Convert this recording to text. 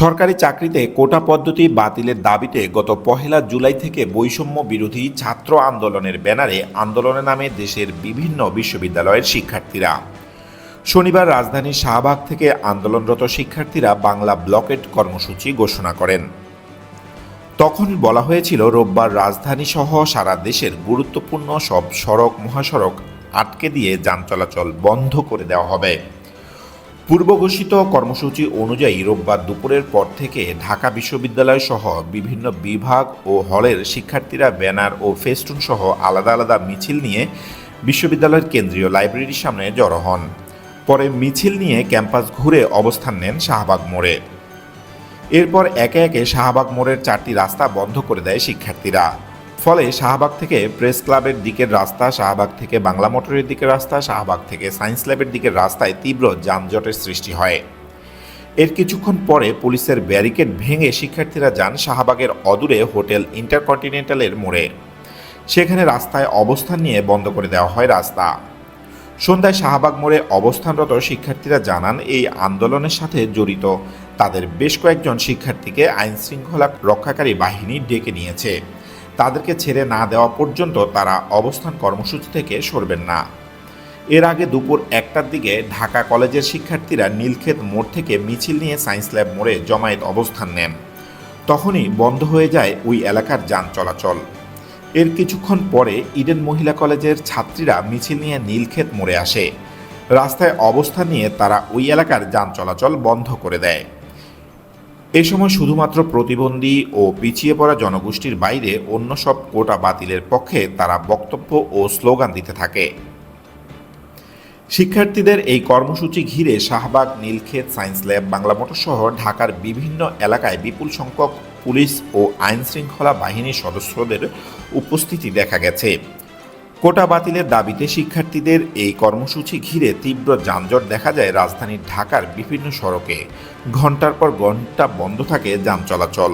সরকারি চাকরিতে কোটা পদ্ধতি বাতিলের দাবিতে গত পহেলা জুলাই থেকে বৈষম্য বিরোধী ছাত্র আন্দোলনের ব্যানারে আন্দোলনে নামে দেশের বিভিন্ন বিশ্ববিদ্যালয়ের শিক্ষার্থীরা। শনিবার রাজধানীর শাহবাগ থেকে আন্দোলনরত শিক্ষার্থীরা বাংলা ব্লকেট কর্মসূচি ঘোষণা করেন। তখন বলা হয়েছিল, রোববার রাজধানী সহ সারা দেশের গুরুত্বপূর্ণ সব সড়ক মহাসড়ক আটকে দিয়ে যান চলাচল বন্ধ করে দেওয়া হবে। পূর্ব ঘোষিত কর্মসূচি অনুযায়ী রোববার দুপুরের পর থেকে ঢাকা বিশ্ববিদ্যালয় সহ বিভিন্ন বিভাগ ও হলের শিক্ষার্থীরা ব্যানার ও ফেস্টুন সহ আলাদা আলাদা মিছিল নিয়ে বিশ্ববিদ্যালয়ের কেন্দ্রীয় লাইব্রেরির সামনে জড়ো হন। পরে মিছিল নিয়ে ক্যাম্পাস ঘুরে অবস্থান নেন শাহবাগ মোড়ে। এরপর একে একে শাহবাগ মোড়ের চারটি রাস্তা বন্ধ করে দেয় শিক্ষার্থীরা। ফলে শাহবাগ থেকে প্রেস ক্লাবের দিকের রাস্তা, শাহবাগ থেকে বাংলা মোটরের দিকের রাস্তা, শাহবাগ থেকে সায়েন্স ল্যাবের দিকের রাস্তায় তীব্র যানজটের সৃষ্টি হয়। এর কিছুক্ষণ পরে পুলিশের ব্যারিকেড ভেঙে শিক্ষার্থীরা যান শাহবাগের অদূরে হোটেল ইন্টারকন্টিনেন্টালের মোড়ে। সেখানে রাস্তায় অবস্থান নিয়ে বন্ধ করে দেওয়া হয় রাস্তা। সন্ধ্যায় শাহবাগ মোড়ে অবস্থানরত শিক্ষার্থীরা জানান, এই আন্দোলনের সাথে জড়িত তাদের বেশ কয়েকজন শিক্ষার্থীকে আইনশৃঙ্খলা রক্ষাকারী বাহিনী ডেকে নিয়েছে। তাদেরকে ছেড়ে না দেওয়া পর্যন্ত তারা অবস্থান কর্মসূচি থেকে সরবেন না। এর আগে দুপুর একটার দিকে ঢাকা কলেজের শিক্ষার্থীরা নীলক্ষেত মোড় থেকে মিছিল নিয়ে সায়েন্স ল্যাব মোড়ে জমায়েত অবস্থান নেন। তখনই বন্ধ হয়ে যায় ওই এলাকার যান চলাচল। এর কিছুক্ষণ পরে ইডেন মহিলা কলেজের ছাত্রীরা মিছিল নিয়ে নীলক্ষেত মোড়ে আসে। রাস্তায় অবস্থান নিয়ে তারা ওই এলাকার যান চলাচল বন্ধ করে দেয়। এ সময় শুধুমাত্র প্রতিবন্ধী ও পিছিয়ে পড়া জনগোষ্ঠীর বাইরে অন্য সব কোটা বাতিলের পক্ষে তারা বক্তব্য ও স্লোগান দিতে থাকে। শিক্ষার্থীদের এই কর্মসূচি ঘিরে Shahbag, Nilkhet, science lab, Bangla motor সহ ঢাকার বিভিন্ন এলাকায় বিপুল সংখ্যক পুলিশ ও আইন শৃঙ্খলা বাহিনীর সদস্যদের উপস্থিতি দেখা গেছে। কোটা বাতিলের দাবিতে শিক্ষার্থীদের এই কর্মসূচি ঘিরে তীব্র যানজট দেখা যায় রাজধানীর ঢাকার বিভিন্ন সড়কে। ঘণ্টার পর ঘণ্টা বন্ধ থাকে যান চলাচল।